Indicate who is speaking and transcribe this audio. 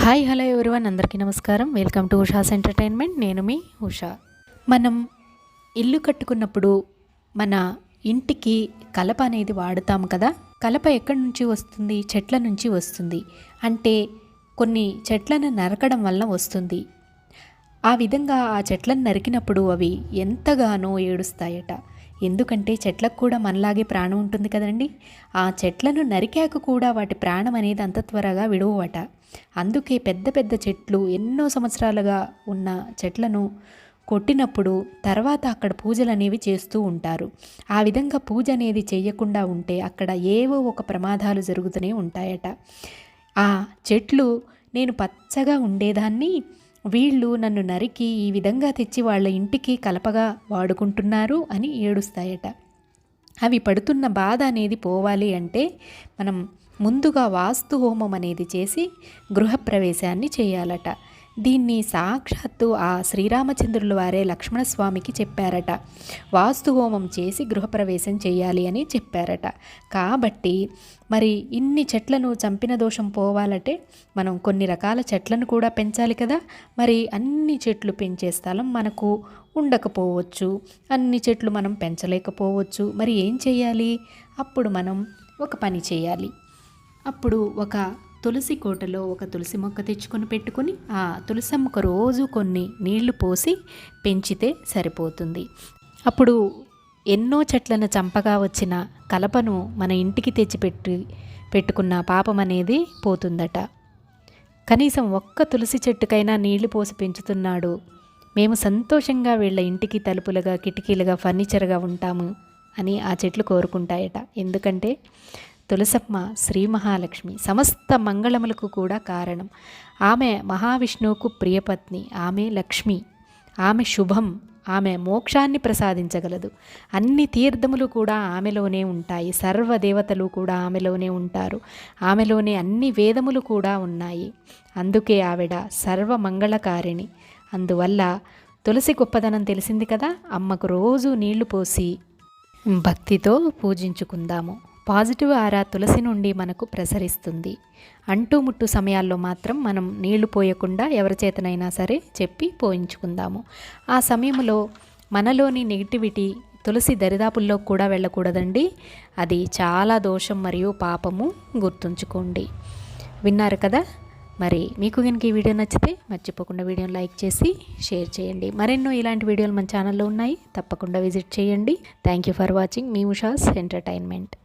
Speaker 1: Hi hello everyone. అందరికీ నమస్కారం. Welcome to Usha's entertainment. నేను మీ ఉషా. మనం ఇల్లు కట్టుకున్నప్పుడు మన ఇంటికి కలప అనేది వాడుతాం కదా? కలప ఎక్కడి నుంచి వస్తుంది? చెట్ల నుంచి వస్తుంది. అంటే కొన్ని చెట్లను నరకడం వల్ల వస్తుంది. ఆ విధంగా ఆ చెట్లను నరికినప్పుడు అవి ఎంతగానో ఏడుస్తాయట. ఎందుకంటే చెట్లకు కూడా మనలాగే ప్రాణం ఉంటుంది కదండి. ఆ చెట్లను నరికాక కూడా వాటి ప్రాణం అనేది అంత త్వరగా విడవట అందుకే పెద్ద పెద్ద చెట్లు ఎన్నో సంవత్సరాలుగా ఉన్న చెట్లను కొట్టినప్పుడు తర్వాత అక్కడ పూజలు అనేవి చేస్తూ ఉంటారు. ఆ విధంగా పూజ అనేది చేయకుండా ఉంటే అక్కడ ఏవో ఒక ప్రమాదాలు జరుగుతూనే ఉంటాయట. ఆ చెట్లు నేను పచ్చగా ఉండేదాన్ని వీళ్ళు నన్ను నరికి ఈ విధంగా తెచ్చి వాళ్ళ ఇంటికి కలపగా వాడుకుంటున్నారు అని ఏడుస్తాయట. అవి పడుతున్న బాధ అనేది పోవాలి అంటే మనం ముందుగా వాస్తు హోమం అనేది చేసి గృహప్రవేశాన్ని చేయాలట. దీన్ని సాక్షాత్తు ఆ శ్రీరామచంద్రుల వారే లక్ష్మణస్వామికి చెప్పారట. వాస్తు హోమం చేసి గృహప్రవేశం చేయాలి అని చెప్పారట. కాబట్టి మరి ఇన్ని చెట్లను చంపిన దోషం పోవాలంటే మనం కొన్ని రకాల చెట్లను కూడా పెంచాలి కదా. మరి అన్ని చెట్లు పెంచే స్థలం మనకు ఉండకపోవచ్చు. అన్ని చెట్లు మనం పెంచలేకపోవచ్చు. మరి ఏం చేయాలి? అప్పుడు మనం ఒక పని చేయాలి. అప్పుడు ఒక తులసి కోటలో ఒక తులసి మొక్క తెచ్చుకొని పెట్టుకొని ఆ తులసి మొక్క రోజు కొన్ని నీళ్ళు పోసి పెంచితే సరిపోతుంది. అప్పుడు ఎన్నో చెట్లను చంపగా వచ్చిన కలపను మన ఇంటికి తెచ్చిపెట్టి పెట్టుకున్న పాపం అనేది పోతుందట. కనీసం ఒక్క తులసి చెట్టుకైనా నీళ్ళు పోసి పెంచుతున్నాడు. మేము సంతోషంగా వీళ్ళ ఇంటికి తలుపులుగా కిటికీలుగా ఫర్నిచర్గా ఉంటాము అని ఆ చెట్లు కోరుకుంటాయట. ఎందుకంటే తులసమ్మ శ్రీ మహాలక్ష్మి సమస్త మంగళములకు కూడా కారణం. ఆమె మహావిష్ణువుకు ప్రియపత్ని ఆమె లక్ష్మి. ఆమె శుభం ఆమె మోక్షాన్ని ప్రసాదించగలదు. అన్ని తీర్థములు కూడా ఆమెలోనే ఉంటాయి. సర్వదేవతలు కూడా ఆమెలోనే ఉంటారు. ఆమెలోనే అన్ని వేదములు కూడా ఉన్నాయి. అందుకే ఆవిడ సర్వమంగళకారిణి అందువల్ల తులసి గొప్పదనం తెలిసింది కదా? అమ్మకు రోజు నీళ్ళు పోసి భక్తితో పూజించుకుందాము. పాజిటివ్ ఆరా తులసి నుండి మనకు ప్రసరిస్తుంది. అంటూ ముట్టు సమయాల్లో మాత్రం మనం నీళ్ళు పోయకుండా ఎవరి చేతనైనా సరే చెప్పి పోయించుకుందాము. ఆ సమయంలో మనలోని నెగిటివిటీ తులసి దరిదాపుల్లో కూడా వెళ్ళకూడదండి. అది చాలా దోషం మరియు పాపము గుర్తుంచుకోండి. విన్నారు కదా? మరి మీకు కనుక ఈ వీడియో నచ్చితే మర్చిపోకుండా వీడియోని లైక్ చేసి షేర్ చేయండి. మరెన్నో ఇలాంటి వీడియోలు మన ఛానల్లో ఉన్నాయి. తప్పకుండా విజిట్ చేయండి. థ్యాంక్ యూ ఫర్ వాచింగ్ మీ ఉషాస్ ఎంటర్టైన్మెంట్